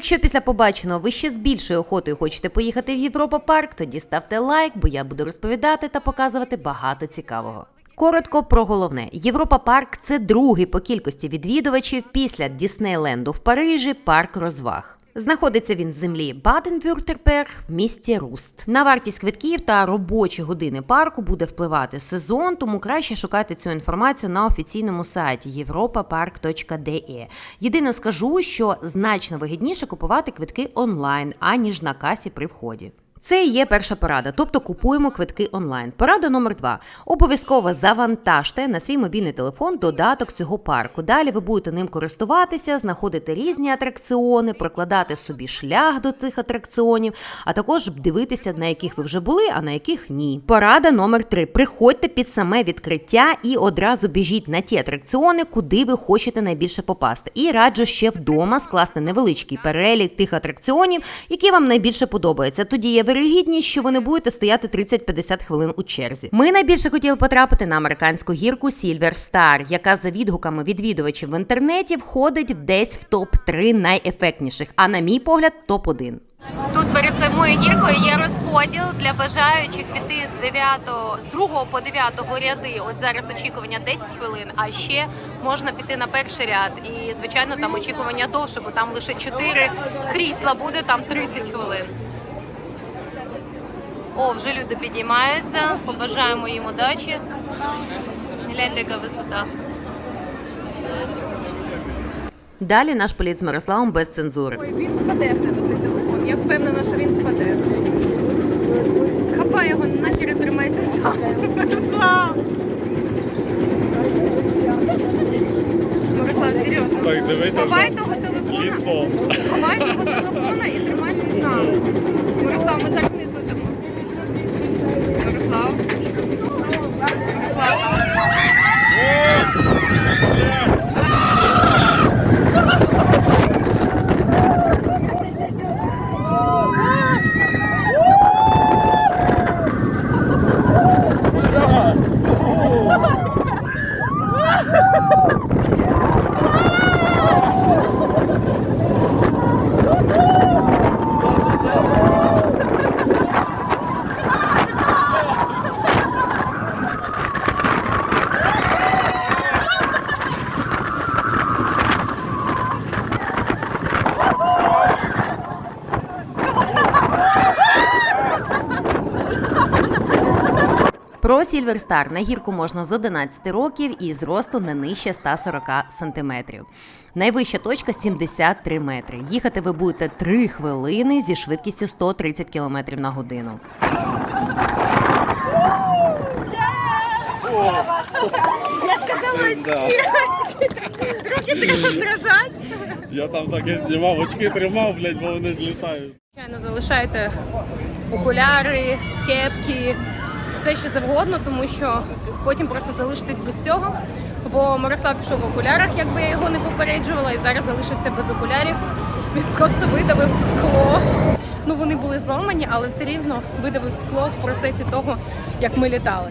якщо після побаченого ви ще з більшою охотою хочете поїхати в Європа Парк, тоді ставте лайк, бо я буду розповідати та показувати багато цікавого. Коротко про головне: Європа Парк це другий по кількості відвідувачів після Діснейленду в Парижі парк розваг. Знаходиться він з землі Баден-Вюртерберг в місті Руст. На вартість квитків та робочі години парку буде впливати сезон, тому краще шукати цю інформацію на офіційному сайті europapark.de. Єдине скажу, що значно вигідніше купувати квитки онлайн, аніж на касі при вході. Це і є перша порада, тобто купуємо квитки онлайн. Порада номер два. Обов'язково завантажте на свій мобільний телефон додаток цього парку. Далі ви будете ним користуватися, знаходити різні атракціони, прокладати собі шлях до цих атракціонів, а також дивитися, на яких ви вже були, а на яких ні. Порада номер три. Приходьте під саме відкриття і одразу біжіть на ті атракціони, куди ви хочете найбільше попасти. І раджу ще вдома скласти невеличкий перелік тих атракціонів, які вам найбільше подобаються. Тоді є вирогідність, що ви не будете стояти 30-50 хвилин у черзі. Ми найбільше хотіли потрапити на американську гірку Silver Star, яка за відгуками відвідувачів в інтернеті входить десь в топ 3 найефектніших. А на мій погляд, топ 1 Тут перед самою гіркою є розподіл для бажаючих піти з 9, з 2 по 9 ряди. От зараз очікування 10 хвилин, а ще можна піти на перший ряд. І звичайно там очікування довше, бо там лише 4 крісла буде, там 30 хвилин. О, вже люди підіймаються. Побажаємо їм удачі. Гляньте, яка висота. Далі наш політ з Мирославом без цензури. Ой, він впаде в тебе той телефон. Я впевнена, що він впаде. Хапай його нахер і тримайся сам. Мирослав! Мирослав, серйозно. Так, дивися вже того телефона. Ховай того телефона і тримайся сам. Мирослав, ми зараз вниз летимо. Мирослав. Мирослав. Про Silver Star на гірку можна з 11 років і зросту не нижче 140 сантиметрів. Найвища точка 73 метри. Їхати ви будете 3 хвилини зі швидкістю 130 км на годину. Я ж казала, руки треба дрожать. Я там так і знімав, очки тримав, блядь, бо вони злітають. Звичайно, залишайте окуляри, кепки, все що завгодно, тому що потім просто залишитись без цього. Бо Мирослав пішов в окулярах, якби я його не попереджувала, і зараз залишився без окулярів. Він просто видавив скло. Ну вони були зламані, але все рівно видавив скло в процесі того, як ми літали.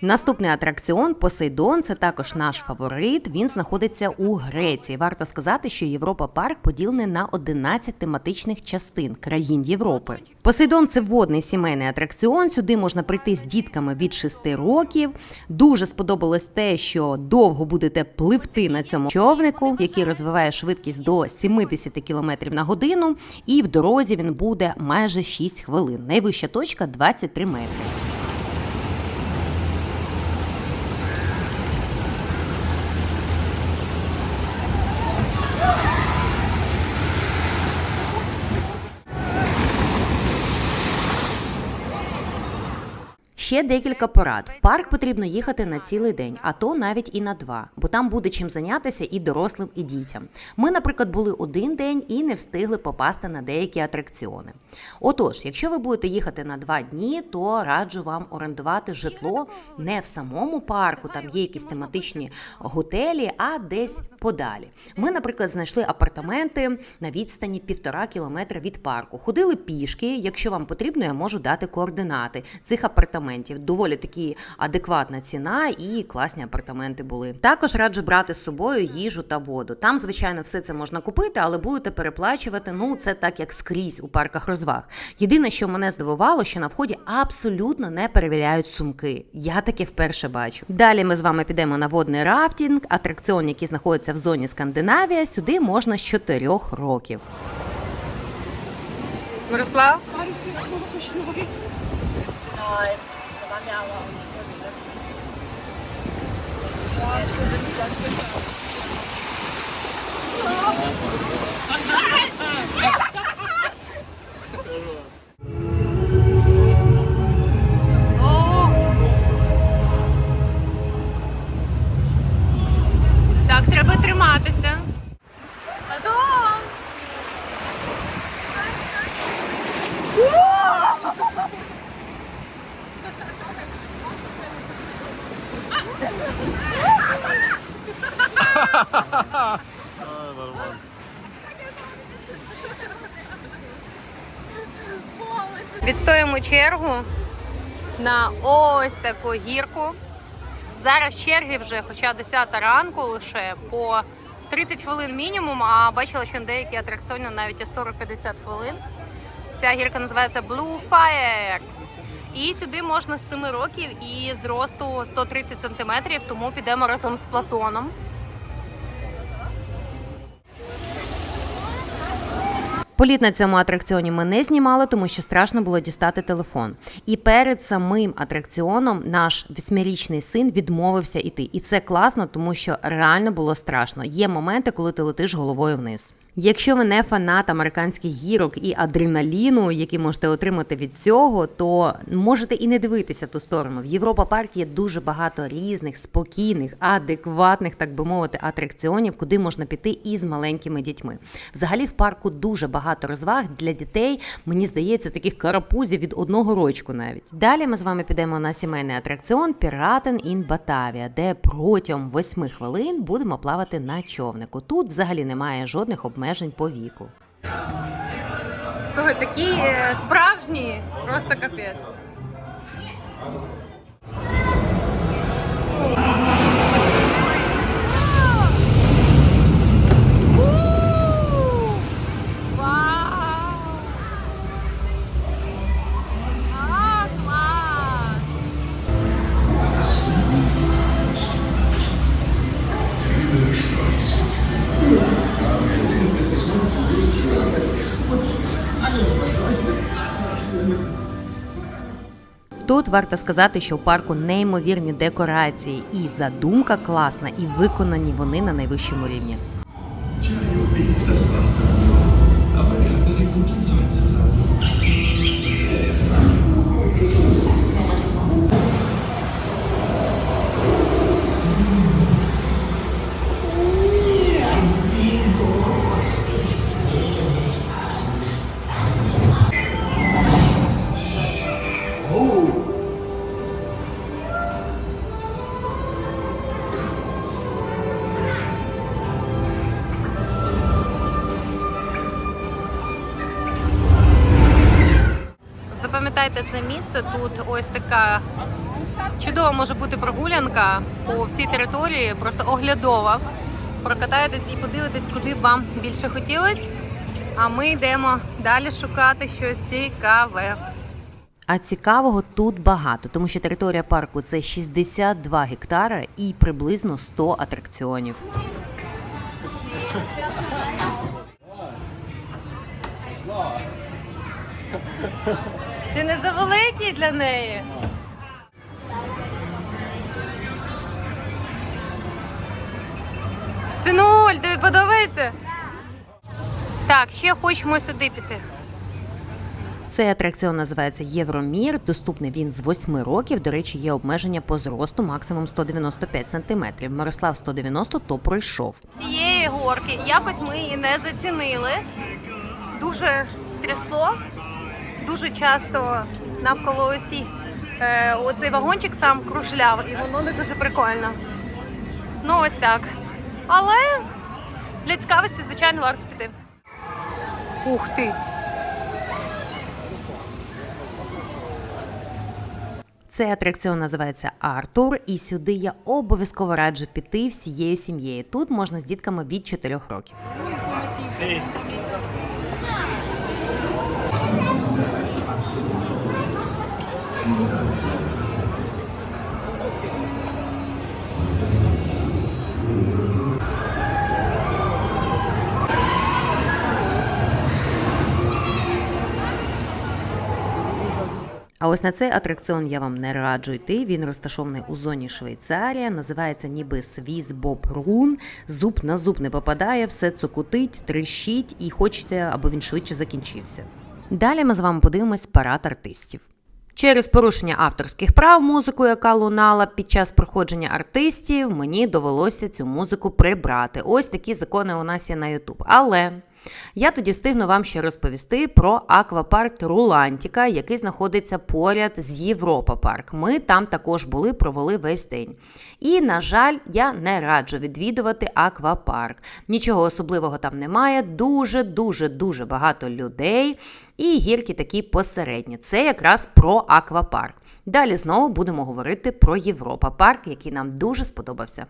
Наступний атракціон Посейдон це також наш фаворит. Він знаходиться у Греції. Варто сказати, що Європа Парк поділений на 11 тематичних частин країн Європи. Посейдон це водний сімейний атракціон. Сюди можна прийти з дітками від 6 років. Дуже сподобалось те, що довго будете пливти на цьому човнику, який розвиває швидкість до 70 км на годину. І в дорозі він буде майже 6 хвилин. Найвища точка 23 метри. Ще декілька порад. В парк потрібно їхати на цілий день, а то навіть і на два, бо там буде чим зайнятися і дорослим, і дітям. Ми, наприклад, були один день і не встигли попасти на деякі атракціони. Отож, якщо ви будете їхати на два дні, то раджу вам орендувати житло не в самому парку, там є якісь тематичні готелі, а десь подалі. Ми, наприклад, знайшли апартаменти на відстані півтора кілометра від парку. Ходили пішки. Якщо вам потрібно, я можу дати координати цих апартаментів. Апартаментів. Доволі такі адекватна ціна і класні апартаменти були. Також раджу брати з собою їжу та воду. Там, звичайно, все це можна купити, але будете переплачувати. Ну, це так як скрізь у парках розваг. Єдине, що мене здивувало, що на вході абсолютно не перевіряють сумки. Я таке вперше бачу. Далі ми з вами підемо на водний рафтінг, атракціон, який знаходиться в зоні Скандинавія. Сюди можна з 4 років. Мирослав? О! Відстоїмо чергу на ось таку гірку. Зараз черги вже, хоча 10 ранку лише по 30 хвилин мінімум, а бачила, що деякі атракціони навіть і 40-50 хвилин. Ця гірка називається Blue Fire. І сюди можна з 7 років і зросту 130 см, тому підемо разом з Платоном. Політ на цьому атракціоні ми не знімали, тому що страшно було дістати телефон. І перед самим атракціоном наш восьмирічний син відмовився іти. І це класно, тому що реально було страшно. Є моменти, коли ти летиш головою вниз. Якщо ви не фанат американських гірок і адреналіну, який можете отримати від цього, то можете і не дивитися в ту сторону. В Європа парк є дуже багато різних, спокійних, адекватних, так би мовити, атракціонів, куди можна піти із маленькими дітьми. Взагалі в парку дуже багато розваг для дітей. Мені здається, таких карапузів від одного рочку навіть. Далі ми з вами підемо на сімейний атракціон Піратен ін Батавія, де протягом 8 хвилин будемо плавати на човнику. Тут взагалі немає жодних обмежень по віку. Слухай, такі е, справжні, просто капець. Тут варто сказати, що в парку неймовірні декорації, і задумка класна, і виконані вони на найвищому рівні. Запам'ятайте така чудова може бути прогулянка по всій території, просто оглядова. Прокатаєтесь і подивитесь, куди б вам більше хотілося. А ми йдемо далі шукати щось цікаве. А цікавого тут багато, тому що територія парку це 62 гектара і приблизно 100 атракціонів. Ти не завеликий для неї. Синуль, тобі подобається? Так, ще хочемо сюди піти. Цей атракціон називається Євромір. Доступний він з 8 років. До речі, є обмеження по зросту максимум 195 см. Мирослав 190, то пройшов. Цієї горки якось ми її не зацінили. Дуже трясло, дуже часто навколо осі е, оцей вагончик сам кружляв, і воно не дуже прикольно. Ну ось так. Але для цікавості, звичайно, варто піти. Ух ти! Цей атракціон називається Артур, і сюди я обов'язково раджу піти всією сім'єю. Тут можна з дітками від 4 років. А ось на цей атракціон я вам не раджу йти. Він розташований у зоні Швейцарія, називається ніби Свіз Боб Рун. Зуб на зуб не попадає, все цокотить, тріщить і хочете, аби він швидше закінчився. Далі ми з вами подивимось парад артистів. Через порушення авторських прав музику, яка лунала під час проходження артистів, мені довелося цю музику прибрати. Ось такі закони у нас є на YouTube. Але я тоді встигну вам ще розповісти про аквапарк Рулантіка, який знаходиться поряд з Європа Парк. Ми там також були, провели весь день. І, на жаль, я не раджу відвідувати аквапарк. Нічого особливого там немає. Дуже, дуже, дуже багато людей. І гірки такі посередні. Це якраз про аквапарк. Далі знову будемо говорити про Європа Парк, який нам дуже сподобався.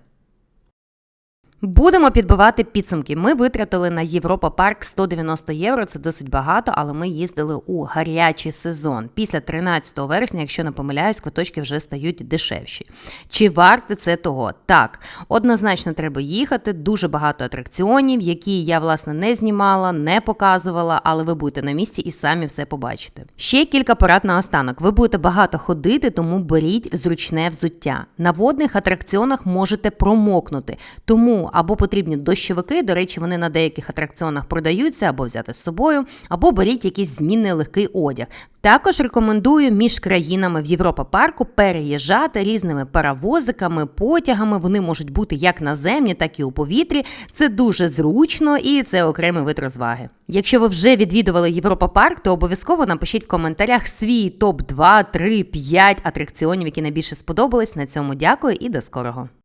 Будемо підбивати підсумки. Ми витратили на Європа Парк 190 євро. Це досить багато, але ми їздили у гарячий сезон. Після 13 вересня, якщо не помиляюсь, квиточки вже стають дешевші. Чи варте це того? Так, однозначно треба їхати. Дуже багато атракціонів, які я власне не знімала, не показувала, але ви будете на місці і самі все побачите. Ще кілька порад на останок. Ви будете багато ходити, тому беріть зручне взуття. На водних атракціонах можете промокнути, тому або потрібні дощовики. До речі, вони на деяких атракціонах продаються або взяти з собою, або беріть якийсь змінний легкий одяг. Також рекомендую між країнами в Європа парку переїжджати різними паровозиками, потягами. Вони можуть бути як наземні, так і у повітрі. Це дуже зручно і це окремий вид розваги. Якщо ви вже відвідували Європа парк, то обов'язково напишіть в коментарях свій топ 2, 3, 5 атракціонів, які найбільше сподобались. На цьому дякую і до скорого.